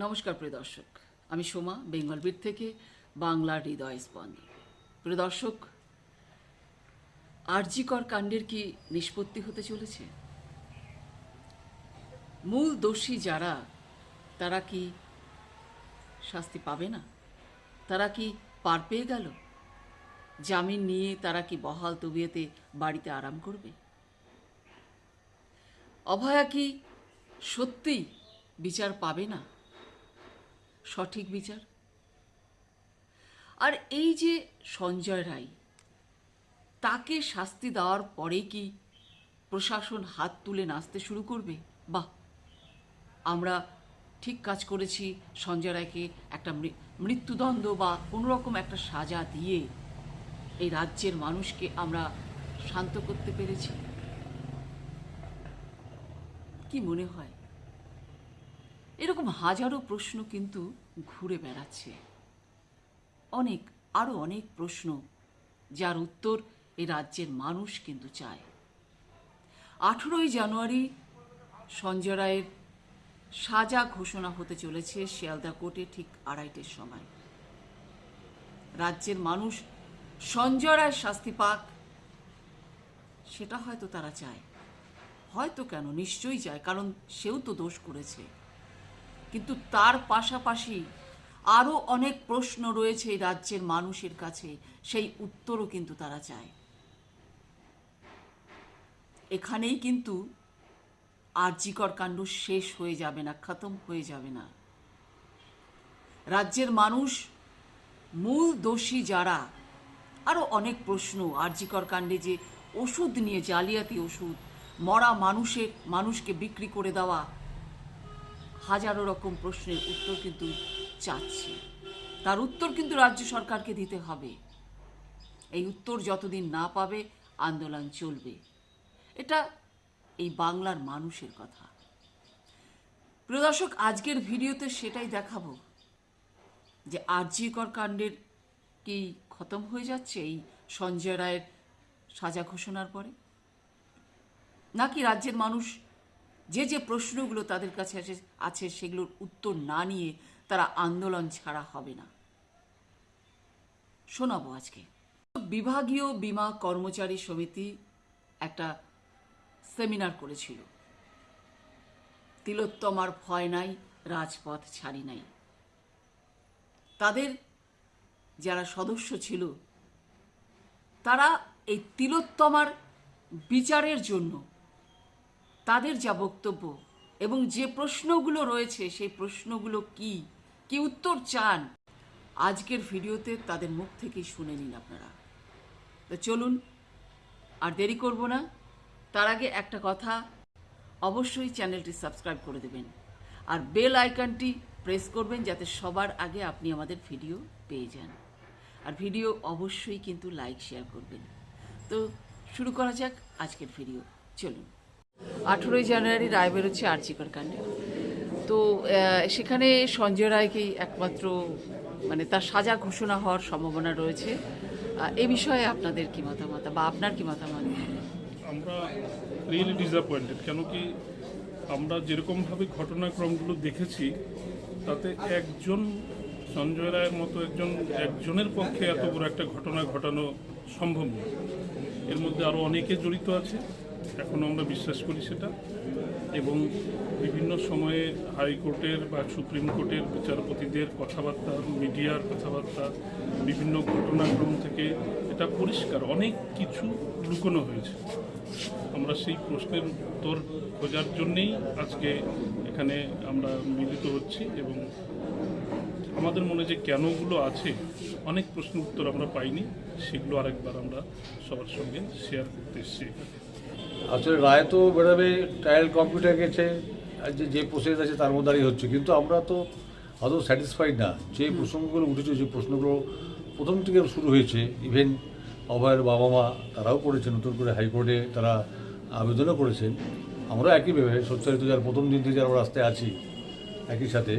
নমস্কার প্রিয় দর্শক। আমি সোমা, বেঙ্গল বিট থেকে বাংলার হৃদয় স্পন্দন প্রিয় দর্শক কাণ্ডের কি নিষ্পত্তি হতে চলেছে? মূল দোষী যারা, তারা কি শাস্তি পাবে না? তারা কি পার পেয়ে গেল? জামিন নিয়ে তারা কি বহাল তবিয়েতে বাড়িতে আরাম করবে? অভয়া কি সত্যিই বিচার পাবে না? সঠিক বিচার। আর এই যে সঞ্জয় রায়, তাকে শাস্তি দেওয়ার পরে কি প্রশাসন হাত তুলে নাচতে শুরু করবে? বাহ! আমরা ঠিক কাজ করেছি সঞ্জয় রায়কে একটা মৃত্যুদণ্ড বা কোনোরকম একটা সাজা দিয়ে এই রাজ্যের মানুষকে আমরা শান্ত করতে পেরেছি। কি মনে হয়? এরকম হাজারো প্রশ্ন কিন্তু ঘুরে বেড়াচ্ছে। অনেক আরও অনেক প্রশ্ন, যার উত্তর এই রাজ্যের মানুষ কিন্তু চায়। আঠেরোই জানুয়ারি সঞ্জয় রায়ের সাজা ঘোষণা হতে চলেছে শিয়ালদা কোর্টে ঠিক আড়াইটের সময়। রাজ্যের মানুষ সঞ্জয় রায়ের শাস্তি পাক, সেটা হয়তো তারা চায়। হয়তো কেন? নিশ্চয়ই চায়, কারণ সেও তো দোষ করেছে। কিন্তু তার পাশাপাশি আরও অনেক প্রশ্ন রয়েছে এই রাজ্যের মানুষের কাছে। সেই উত্তরও কিন্তু তারা চায়। এখানেই কিন্তু আর্যিকর কাণ্ড শেষ হয়ে যাবে না, খতম হয়ে যাবে না। রাজ্যের মানুষ, মূল দোষী যারা আরও অনেক প্রশ্ন। আর্যিকর কাণ্ডে যে ওষুধ নিয়ে, জালিয়াতি ওষুধ, মরা মানুষের মানুষকে বিক্রি করে দেওয়া হাজারো রকম প্রশ্নের উত্তর কিন্তু চাচ্ছে। তার উত্তর কিন্তু রাজ্য সরকারকে দিতে হবে। এই উত্তর যতদিন না পাবে, আন্দোলন চলবে। এটা এই বাংলার মানুষের কথা। প্রিয় দর্শক, আজকের ভিডিওতে সেটাই দেখাবো যে আরজিকর কাণ্ডের কি খতম হয়ে যাচ্ছে এই সঞ্জয় রায়ের সাজা ঘোষণার পরে? নাকি রাজ্যের মানুষ যে যে প্রশ্নগুলো তাদের কাছে আছে আছে সেগুলোর উত্তর না নিয়ে তারা আন্দোলন ছাড়া হবে না। শোনাবো আজকে। বিভাগীয় বীমা কর্মচারী সমিতি একটা সেমিনার করেছিল। তিলোত্তমার ভয় নাই, রাজপথ ছাড়ি নাই। তাদের যারা সদস্য ছিল, তারা এই তিলোত্তমার বিচারের জন্য তাদের যা বক্তব্য এবং যে প্রশ্নগুলো রয়েছে সেই প্রশ্নগুলো কি? কি উত্তর চান? আজকের ভিডিওতে তাদের মুখ থেকেই শুনে নিন আপনারা। তো চলুন, আর দেরি করব না। তার আগে একটা কথা, অবশ্যই চ্যানেলটি সাবস্ক্রাইব করে দেবেন। আর বেল আইকনটি প্রেস করবেন যাতে সবার আগে আপনি আমাদের ভিডিও পেয়ে যান। আর ভিডিও অবশ্যই কিন্তু লাইক, শেয়ার করবেন। তো শুরু করা যাক আজকের ভিডিও। চলুন। আঠেরোই জানুয়ারি রায় বেরোচ্ছে আর্চিকর কাণ্ডে। তো সেখানে সঞ্জয় রায়কেই একমাত্র মানে তার সাজা ঘোষণা হওয়ার সম্ভাবনা রয়েছে। এ বিষয়ে আপনাদের কি মতামত বা আপনার কি মতামত? আমরা রিয়েলি ডিসঅ্যাপয়েন্টেড কেন কি আমরা যেরকমভাবে ঘটনাক্রমগুলো দেখেছি, তাতে একজন সঞ্জয় রায়ের মতো একজন, একজনের পক্ষে এত বড় একটা ঘটনা ঘটানো সম্ভব নয়। এর মধ্যে আরও অনেকে জড়িত আছে। এখনও আমরা বিশ্বাস করি সেটা। এবং বিভিন্ন সময়ে হাইকোর্টের বা সুপ্রিম কোর্টের বিচারপতিদের কথাবার্তা, মিডিয়ার কথাবার্তা, বিভিন্ন ঘটনাক্রম থেকে এটা পরিষ্কার। অনেক কিছু লুকোনো হয়েছে। আমরা সেই প্রশ্নের উত্তর খোঁজার জন্যেই আজকে এখানে আমরা মিলিত হচ্ছি এবং আমাদের মনে যে কেনগুলো আছে, অনেক প্রশ্ন উত্তর আমরা পাইনি। সেগুলো আরেকবার আমরা সবার সঙ্গে শেয়ার করতে এসেছি। আসলে রায় তো বেরোবে ট্রায়াল কম্পিউটার গেছে আর যে যে প্রসেস আছে তার মধ্যে দাঁড়িয়ে হচ্ছে। কিন্তু আমরা তো আদৌ স্যাটিসফাইড না। যে প্রসঙ্গগুলো উঠেছে যে প্রশ্নগুলো প্রথম থেকে শুরু হয়েছে ইভেন অভয়ের বাবা মা তারাও করেছে নতুন করে হাইকোর্টে তারা আবেদনও করেছেন। আমরা একইভাবে সচ্চারিত যার প্রথম দিন থেকে যারা আমরা রাস্তায় আছি একই সাথে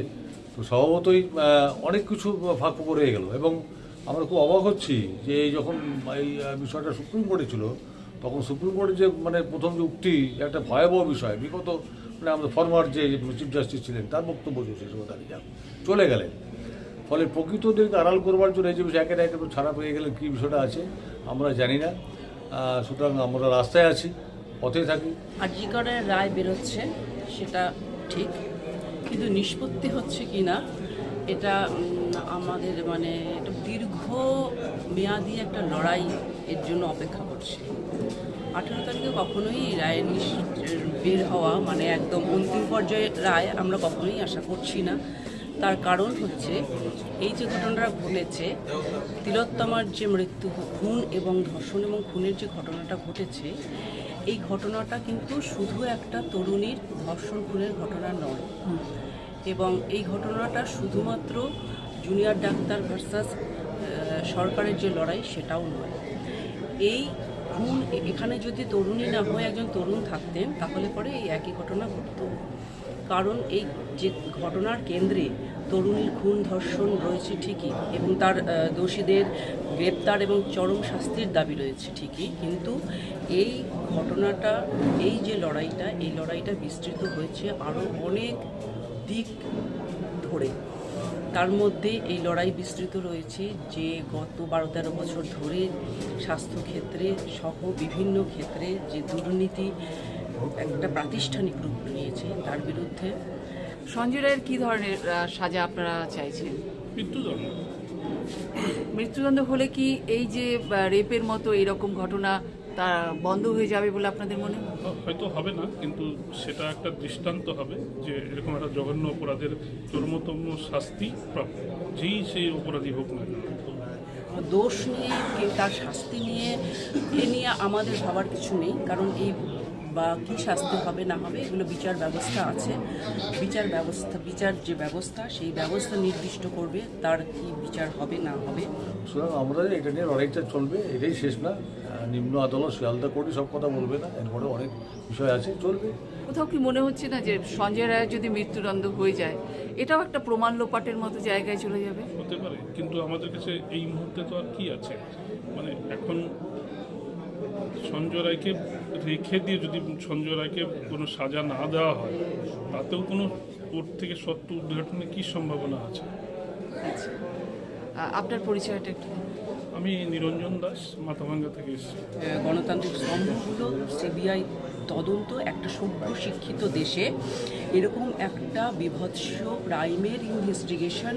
তো স্বভাবতই অনেক কিছু ফাঁক হয়ে গেল। এবং আমরা খুব অবাক হচ্ছি যে এই যখন এই বিষয়টা সুপ্রিম কোর্টে ছিল তখন সুপ্রিম কোর্টের যে মানে প্রথম যে উক্তি, একটা ভয়াবহ বিষয়, বিগত মানে আমাদের ফরমার যে চিফ জাস্টিস ছিলেন, তার বক্তব্য হয়ে দাঁড়িয়ে যান চলে গেলেন। ফলে প্রকৃতদেরকে আড়াল করবার জন্য এই যে বিষয়, একের একের ছাড়া পেয়ে গেলেন কী বিষয়টা আছে, আমরা জানি না। সুতরাং আমরা রাস্তায় আছি, পথে থাকি। আরজিকরের রায় বেরোচ্ছে, সেটা ঠিক। কিন্তু নিষ্পত্তি হচ্ছে কি না, এটা আমাদের মানে একটা দীর্ঘ মেয়াদি একটা লড়াই এর জন্য অপেক্ষা করছে। আঠেরো তারিখে কখনোই নিস- বের হওয়া মানে একদম অন্তিম পর্যায়ে রায় আমরা কখনোই আশা করছি না। তার কারণ হচ্ছে, এই যে ঘটনাটা ঘটেছে, তিলোত্তমার যে মৃত্যু খুন এবং ধর্ষণ এবং খুনের যে ঘটনাটা ঘটেছে, এই ঘটনাটা কিন্তু শুধু একটা তরুণীর ধর্ষণ খুনের ঘটনা নয়। এবং এই ঘটনাটা শুধুমাত্র জুনিয়র ডাক্তার ভার্সাস সরকারের যে লড়াই সেটাও নয়। এই খুন এখানে যদি তরুণী না হয়ে একজন তরুণ থাকতেন, তাহলে পরে এই একই ঘটনা ঘটতো। কারণ এই যে ঘটনার কেন্দ্রে তরুণীর খুন, ধর্ষণ রয়েছে ঠিকই এবং তার দোষীদের গ্রেপ্তার এবং চরম শাস্তির দাবি রয়েছে ঠিকই। কিন্তু এই ঘটনাটা, এই যে লড়াইটা, এই লড়াইটা বিস্তৃত হয়েছে আরও অনেক দিক ধরে। তার মধ্যে এই লড়াই বিস্তৃত রয়েছে যে গত বারো তেরো বছর ধরে স্বাস্থ্যক্ষেত্রে সহ বিভিন্ন ক্ষেত্রে যে দুর্নীতি একটা প্রাতিষ্ঠানিক রূপ নিয়েছে তার বিরুদ্ধে। সঞ্জয় রায়ের কী ধরনের সাজা আপনারা চাইছেন? মৃত্যুদণ্ড। মৃত্যুদণ্ড হলে কি এই যে রেপের মতো এরকম ঘটনা তা বন্ধ হয়ে যাবে বলে আপনাদের মনে হয়? হয়তো হবে না কিন্তু সেটা একটা দৃষ্টান্ত হবে যে এরকম একটা জঘন্য অপরাধের চরমতম শাস্তি প্রাপ্য যেই সেই অপরাধী হোক না দোষ নিয়ে তার শাস্তি নিয়ে এ নিয়ে আমাদের ভাবার কিছু নেই কারণ এই বা কী শাস্তি হবে না হবে এগুলো বিচার ব্যবস্থা আছে। বিচার ব্যবস্থা বিচার যে ব্যবস্থা সেই ব্যবস্থা নির্দিষ্ট করবে তার কি বিচার হবে না হবে। সুতরাং আমরা এটা নিয়ে লড়াইটা চলবে এটাই শেষ না। নিম্ন আদালত শিয়ালদা কোর্টে সব কথা বলবে না এরপরে অনেক বিষয় আছে চলবে। কোথাও কি মনে হচ্ছে না যে সঞ্জয় রায়ের যদি মৃত্যুদণ্ড হয়ে যায় এটাও একটা প্রমাণ লোপাটের মতো জায়গায় চলে যাবে? হতে পারে কিন্তু আমাদের কাছে এই মুহূর্তে তো আর কি আছে? মানে এখন সঞ্জয় রায়কে রেখে দিয়ে যদি সঞ্জয় রায়কে কোনো সাজা না দেওয়া হয় তাতেও কোনো কোর্ট থেকে সত্য উদ্ঘাটনে কী সম্ভাবনা আছে? আচ্ছা। আপনার পরিচয়টা একটু আমি নিরঞ্জন দাস মাথাভাঙ্গা থেকে এসেছি। গণতান্ত্রিক স্তম্ভগুলো সিবিআই তদন্ত একটা সভ্য শিক্ষিত দেশে এরকম একটা বিভৎস প্রাইমের ইনভেস্টিগেশন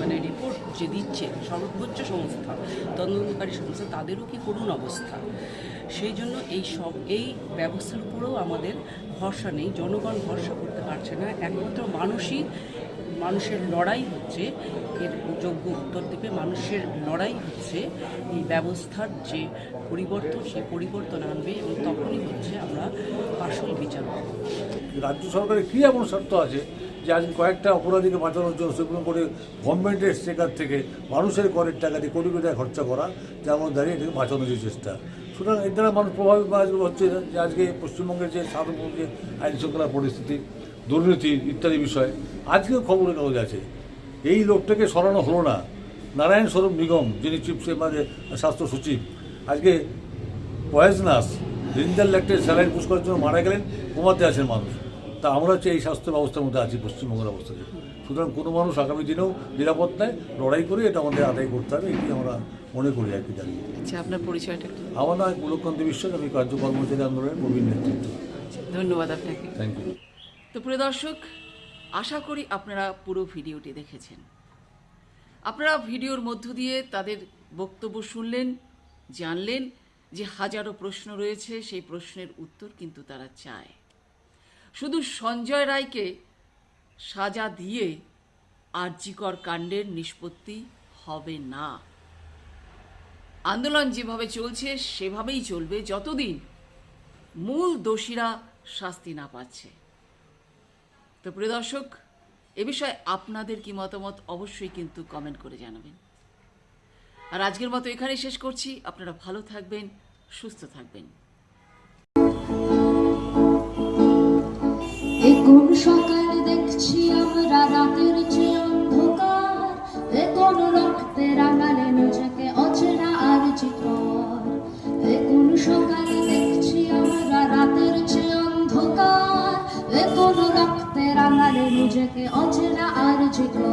মানে রিপোর্ট যে দিচ্ছে সর্বোচ্চ সংস্থা, তদন্তকারী সংস্থা, তাদেরও কি করুণ অবস্থা? সেই জন্য এই সব, এই ব্যবস্থার উপরেও আমাদের ভরসা নেই। জনগণ ভরসা করতে পারছে না। একমাত্র মানুষই, মানুষের লড়াই হচ্ছে এর যোগ্য উত্তর দেবে। মানুষের লড়াই হচ্ছে এই ব্যবস্থার যে পরিবর্তন, সেই পরিবর্তন আনবে এবং তখনই হচ্ছে আমরা আসল বিচার রাজ্য সরকারের কী এমন শর্ত আছে? যে আজ কয়েকটা অপরাধীকে বাঁচানোর জন্য সুপ্রিম কোর্টে গভর্নমেন্টের স্টেকার থেকে মানুষের করের টাকা দিয়ে কোটি কোটি টাকা খরচা করা মধ্যে দাঁড়িয়ে এটাকে বাঁচানোর যে চেষ্টা। সুতরাং এর দ্বারা মানুষ প্রভাবিত হচ্ছে যে আজকে পশ্চিমবঙ্গের যে সাধারণ যে আইন শৃঙ্খলা পরিস্থিতি, দুর্নীতি ইত্যাদি বিষয়, আজকেও খবরের কাগজ আছে। এই লোকটাকে সরানো হলো না। নারায়ণ স্বরূপ নিগম, যিনি চিফ মানে স্বাস্থ্য সচিব, আজকে পয়েজনাস রিন্দাল ল্যাক্টের স্যালাইন পুষ করার জন্য মারা গেলেন কোমাতে আছেন মানুষ। তা আমরা হচ্ছে এই স্বাস্থ্য ব্যবস্থার মধ্যে আছি পশ্চিমবঙ্গের অবস্থাতে সুতরাং কোনো মানুষ আগামী দিনেও নিরাপদ নেয় লড়াই করে এটা আমাদের আদায় করতে হবে এটি আমরা মনে করি আর কি দাঁড়িয়ে আচ্ছা আপনার পরিচয়টা। আমার নাম পুলকান্তি বিশ্বাস আমি কার্য কর্মচারী আন্দোলনের প্রবীণ নেতৃত্ব। আচ্ছা, ধন্যবাদ আপনাকে। থ্যাংক ইউ তো প্রিয় দর্শক আশা করি আপনারা পুরো ভিডিওটি দেখেছেন। আপনারা ভিডিওর মধ্য দিয়ে তাদের বক্তব্য শুনলেন জানলেন যে হাজারো প্রশ্ন রয়েছে সেই প্রশ্নের উত্তর কিন্তু তারা চায়। শুধু সঞ্জয় রায়কে সাজা দিয়ে আর্যিকর কাণ্ডের নিষ্পত্তি হবে না। আন্দোলন যেভাবে চলছে, সেভাবেই চলবে যতদিন মূল দোষীরা শাস্তি না পাচ্ছে। তো প্রিয় দর্শক, এ বিষয়ে আপনাদের কি মতামত অবশ্যই কিন্তু কমেন্ট করে জানাবেন। আর আজকের মতো এখানেই শেষ করছি। আপনারা ভালো থাকবেন, সুস্থ থাকবেন। কোন সকাল দেখছি আমরা রাতের চেয়ে অন্ধকার। এ কোন রক্তে রাঙালে নিজেকে অচেনা আর চিকর এ কোন সকাল দেখছি আমরা রাতের চেয়ে অন্ধকার। এ কোন রক্তে রাঙালে নিজেকে অচেনা আর চিকর